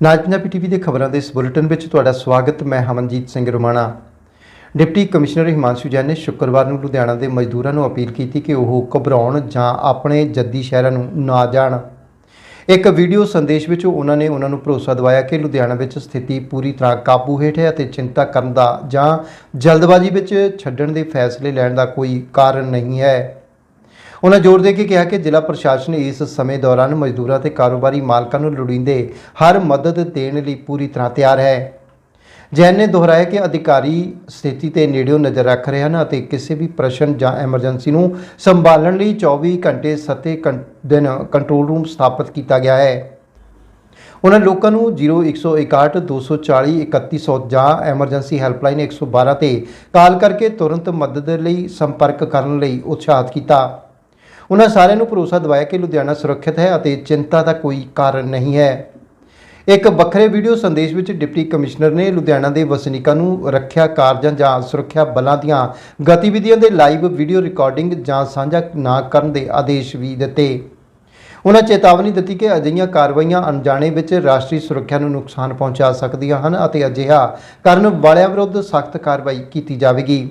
ਨਾਜ Punjabi TV ਦੇ ਖਬਰਾਂ ਦੇ ਇਸ ਬੁਲੇਟਿਨ ਵਿੱਚ ਤੁਹਾਡਾ ਸਵਾਗਤ, ਮੈਂ ਹਮਨਜੀਤ ਸਿੰਘ ਰੋਮਾਣਾ। ਡਿਪਟੀ ਕਮਿਸ਼ਨਰ ਹਿਮਾਂਸ਼ੂ ਜੈਨ ਨੇ ਸ਼ੁੱਕਰਵਾਰ ਨੂੰ ਲੁਧਿਆਣਾ ਦੇ ਮਜ਼ਦੂਰਾਂ ਨੂੰ ਅਪੀਲ ਕੀਤੀ ਕਿ ਉਹ ਘਬਰਾਉਣ ਜਾਂ ਆਪਣੇ ਜੱਦੀ ਸ਼ਹਿਰਾਂ ਨੂੰ ਨਾ ਜਾਣ। ਇੱਕ ਵੀਡੀਓ ਸੰਦੇਸ਼ ਵਿੱਚ ਉਹਨਾਂ ਨੇ ਉਹਨਾਂ ਨੂੰ ਭਰੋਸਾ ਦਿਵਾਇਆ ਕਿ ਲੁਧਿਆਣਾ ਵਿੱਚ ਸਥਿਤੀ ਪੂਰੀ ਤਰ੍ਹਾਂ ਕਾਬੂ ਹੇਠ ਹੈ ਅਤੇ ਚਿੰਤਾ ਕਰਨ ਦਾ ਜਾਂ ਜਲਦਬਾਜ਼ੀ ਵਿੱਚ ਛੱਡਣ ਦੇ ਫੈਸਲੇ ਲੈਣ ਦਾ ਕੋਈ ਕਾਰਨ ਨਹੀਂ ਹੈ। ਉਹਨਾਂ ਜ਼ੋਰ ਦੇ ਕੇ ਕਿਹਾ ਕਿ ਜ਼ਿਲ੍ਹਾ ਪ੍ਰਸ਼ਾਸਨ ਇਸ ਸਮੇਂ ਦੌਰਾਨ ਮਜ਼ਦੂਰਾਂ ਤੇ ਕਾਰੋਬਾਰੀ ਮਾਲਕਾਂ ਨੂੰ ਲੋੜੀਂਦੇ ਹਰ ਮਦਦ ਦੇਣ ਲਈ ਪੂਰੀ ਤਰ੍ਹਾਂ ਤਿਆਰ ਹੈ। ਜੈਨ ਨੇ ਦੁਹਰਾਇਆ ਕਿ ਅਧਿਕਾਰੀ ਸਥਿਤੀ ਤੇ ਨੇੜਿਓਂ ਨਜ਼ਰ ਰੱਖ ਰਹੇ ਹਨ ਅਤੇ ਕਿਸੇ ਵੀ ਪ੍ਰਸ਼ਨ ਜਾਂ ਐਮਰਜੈਂਸੀ ਨੂੰ ਸੰਭਾਲਣ ਲਈ 24 ਘੰਟੇ ਸੱਤੇ ਘੰ- ਦਿਨ ਕੰਟਰੋਲ ਰੂਮ ਸਥਾਪਿਤ ਕੀਤਾ ਗਿਆ ਹੈ। ਉਹਨਾਂ ਲੋਕਾਂ ਨੂੰ 0161 240 3100 ਜਾਂ ਐਮਰਜੈਂਸੀ ਹੈਲਪਲਾਈਨ 112 ਤੇ ਕਾਲ ਕਰਕੇ ਤੁਰੰਤ ਮਦਦ ਲਈ ਸੰਪਰਕ ਕਰਨ ਲਈ ਉਤਸ਼ਾਹਿਤ ਕੀਤਾ। ਉਹਨਾਂ ਸਾਰਿਆਂ ਨੂੰ ਭਰੋਸਾ ਦਿਵਾਇਆ ਕਿ ਲੁਧਿਆਣਾ ਸੁਰੱਖਿਅਤ ਹੈ ਅਤੇ ਚਿੰਤਾ ਦਾ ਕੋਈ ਕਾਰਨ ਨਹੀਂ ਹੈ। ਇੱਕ ਵੱਖਰੇ ਵੀਡੀਓ ਸੰਦੇਸ਼ ਵਿੱਚ ਡਿਪਟੀ ਕਮਿਸ਼ਨਰ ਨੇ ਲੁਧਿਆਣਾ ਦੇ ਵਸਨੀਕਾਂ ਨੂੰ ਰੱਖਿਆ ਕਾਰਜਾਂ ਜਾਂ ਸੁਰੱਖਿਆ ਬਲਾਂ ਦੀਆਂ ਗਤੀਵਿਧੀਆਂ ਦੇ ਲਾਈਵ ਵੀਡੀਓ ਰਿਕਾਰਡਿੰਗ ਜਾਂ ਸਾਂਝਾ ਨਾ ਕਰਨ ਦੇ ਆਦੇਸ਼ ਵੀ ਦਿੱਤੇ। ਉਹਨਾਂ ਚੇਤਾਵਨੀ ਦਿੱਤੀ ਕਿ ਅਜਿਹੀਆਂ ਕਾਰਵਾਈਆਂ ਅਣਜਾਣੇ ਵਿੱਚ ਰਾਸ਼ਟਰੀ ਸੁਰੱਖਿਆ ਨੂੰ ਨੁਕਸਾਨ ਪਹੁੰਚਾ ਸਕਦੀਆਂ ਹਨ ਅਤੇ ਅਜਿਹਾ ਕਰਨ ਵਾਲਿਆਂ ਵਿਰੁੱਧ ਸਖਤ ਕਾਰਵਾਈ ਕੀਤੀ ਜਾਵੇਗੀ।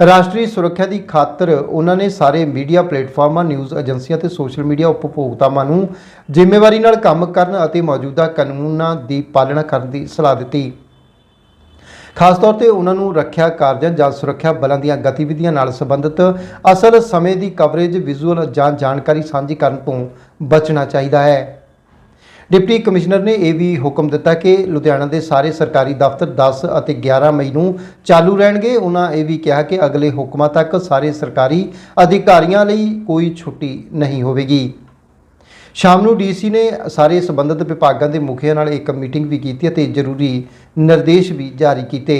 ਰਾਸ਼ਟਰੀ ਸੁਰੱਖਿਆ ਦੀ ਖਾਤਰ ਉਹਨਾਂ ਨੇ ਸਾਰੇ ਮੀਡੀਆ ਪਲੇਟਫਾਰਮਾਂ, ਨਿਊਜ਼ ਏਜੰਸੀਆਂ ਤੇ ਸੋਸ਼ਲ ਮੀਡੀਆ ਉਪਭੋਗਤਾਵਾਂ ਨੂੰ ਜ਼ਿੰਮੇਵਾਰੀ ਨਾਲ ਕੰਮ ਕਰਨ ਅਤੇ ਮੌਜੂਦਾ ਕਾਨੂੰਨਾਂ ਦੀ ਪਾਲਣਾ ਕਰਨ ਦੀ ਸਲਾਹ ਦਿੱਤੀ। ਖਾਸ ਤੌਰ ਤੇ ਉਹਨਾਂ ਨੂੰ ਰੱਖਿਆ ਕਾਰਜਾਂ ਜਾਂ ਸੁਰੱਖਿਆ ਬਲਾਂ ਦੀਆਂ ਗਤੀਵਿਧੀਆਂ ਨਾਲ ਸੰਬੰਧਿਤ ਅਸਲ ਸਮੇਂ ਦੀ ਕਵਰੇਜ, ਵਿਜ਼ੂਅਲ ਜਾਂ ਜਾਣਕਾਰੀ ਸਾਂਝੀ ਕਰਨ ਤੋਂ ਬਚਣਾ ਚਾਹੀਦਾ ਹੈ। ਡਿਪਟੀ ਕਮਿਸ਼ਨਰ ਨੇ ਇਹ ਵੀ ਹੁਕਮ ਦਿੱਤਾ ਕਿ ਲੁਧਿਆਣਾ ਦੇ ਸਾਰੇ ਸਰਕਾਰੀ ਦਫ਼ਤਰ 10 ਅਤੇ 11 ਮਈ ਨੂੰ ਚਾਲੂ ਰਹਿਣਗੇ। ਉਹਨਾਂ ਇਹ ਵੀ ਕਿਹਾ ਕਿ ਅਗਲੇ ਹੁਕਮਾਂ ਤੱਕ ਸਾਰੇ ਸਰਕਾਰੀ ਅਧਿਕਾਰੀਆਂ ਲਈ ਕੋਈ ਛੁੱਟੀ ਨਹੀਂ ਹੋਵੇਗੀ। ਸ਼ਾਮ ਨੂੰ ਡੀਸੀ ਨੇ ਸਾਰੇ ਸੰਬੰਧਿਤ ਵਿਭਾਗਾਂ ਦੇ ਮੁਖੀਆਂ ਨਾਲ ਇੱਕ ਮੀਟਿੰਗ ਵੀ ਕੀਤੀ ਅਤੇ ਜ਼ਰੂਰੀ ਨਿਰਦੇਸ਼ ਵੀ ਜਾਰੀ ਕੀਤੇ।